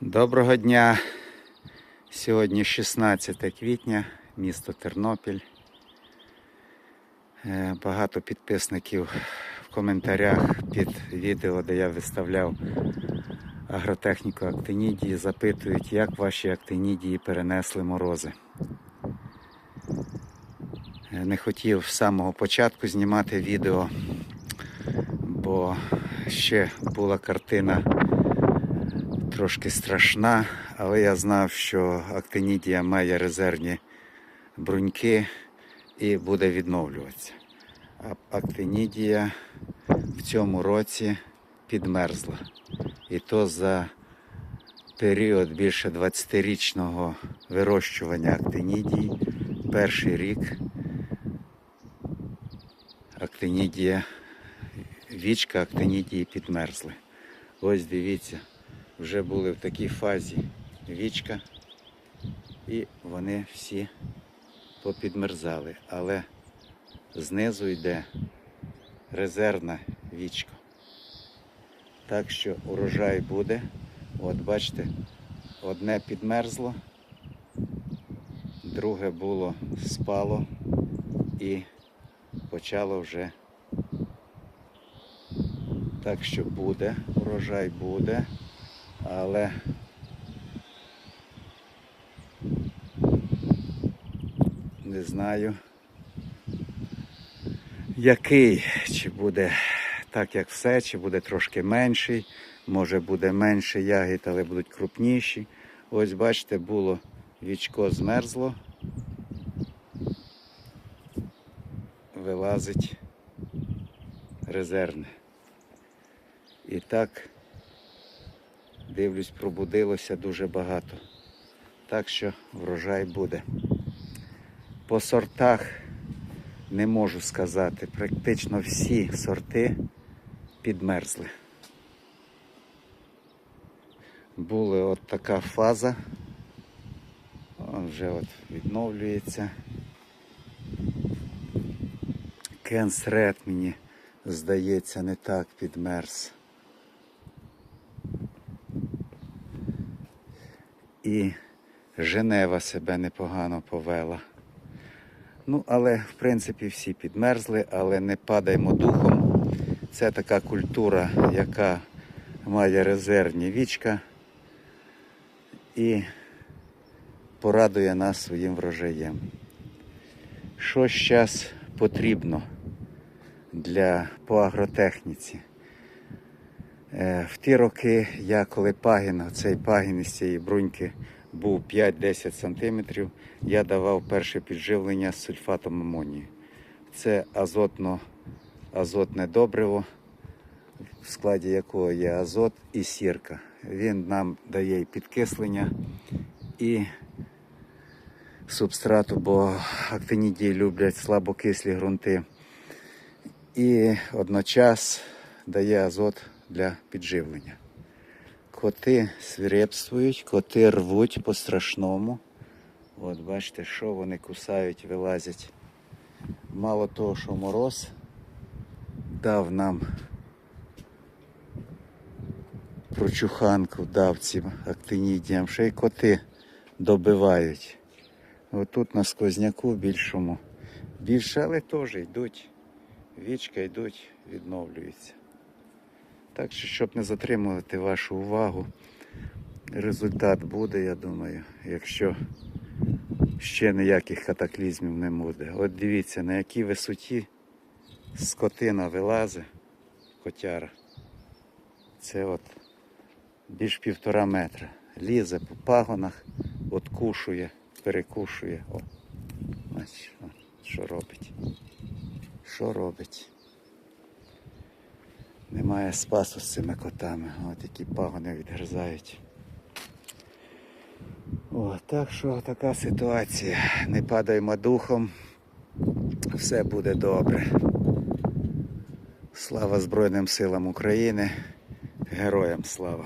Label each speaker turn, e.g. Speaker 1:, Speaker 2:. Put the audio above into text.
Speaker 1: Доброго дня. Сьогодні 16 квітня, місто Тернопіль. Е, Багато підписників в коментарях під відео, де я виставляв агротехніку актинідії, запитують, як ваші актинідії перенесли морози. Е, Не хотів з самого початку знімати відео, бо ще була картина трошки страшна, але я знав, що актинідія має резервні бруньки і буде відновлюватися. А актинідія в цьому році підмерзла. І то за період більше 20-річного вирощування актинідії, перший рік актинідія, вічка актинідії підмерзли. Ось дивіться, вже були в такій фазі вічка, і вони всі попідмерзали. Але знизу йде резервна вічка. Так що урожай буде. От бачите, одне підмерзло, друге було спало і почало вже. Так що буде, урожай буде, але не знаю, який, чи буде так, як все, чи буде трошки менший, може буде менше ягід, але будуть крупніші. Ось бачите, було вічко змерзло, вилазить резервне. І так, дивлюсь, пробудилося дуже багато. Так що врожай буде. По сортах не можу сказати. Практично всі сорти підмерзли. Була от така фаза. Он вже от відновлюється. Кенс Ред мені здається не так підмерз. І Женева себе непогано повела. Ну, але в принципі всі підмерзли, але не падаймо духом. Це така культура, яка має резервні вічка і порадує нас своїм врожаєм. Що зараз потрібно для по агротехніці? Е, В ті роки я коли пагін, цей пагін із цієї бруньки був 5-10 см, я давав перше підживлення з сульфатом амонію. Це азотно, азотне добриво, в складі якого є азот і сірка. Він нам дає підкислення і субстрату, бо актинідії люблять слабокислі ґрунти. І одночас дає азот для підживлення. Коти свирепствують, коти рвуть по-страшному. От бачите, що вони кусають, вилазять. Мало того, що мороз дав нам прочуханку, дав цим актинідіям, ще й коти добивають. Отут на сквозняку більшому. Більше, але теж йдуть. Вічка йдуть, відновлюються. Так що, щоб не затримувати вашу увагу, результат буде, я думаю, якщо ще ніяких катаклізмів не буде. От дивіться, на якій висоті скотина вилазить, котяра. Це от більш півтора метра. Лізе по пагонах, откушує, перекушує. О, бачиш, що робить. Що робить? Немає спасу з цими котами. От які пагони відгризають. О, так що така ситуація. Не падаємо духом. Все буде добре. Слава Збройним силам України. Героям слава!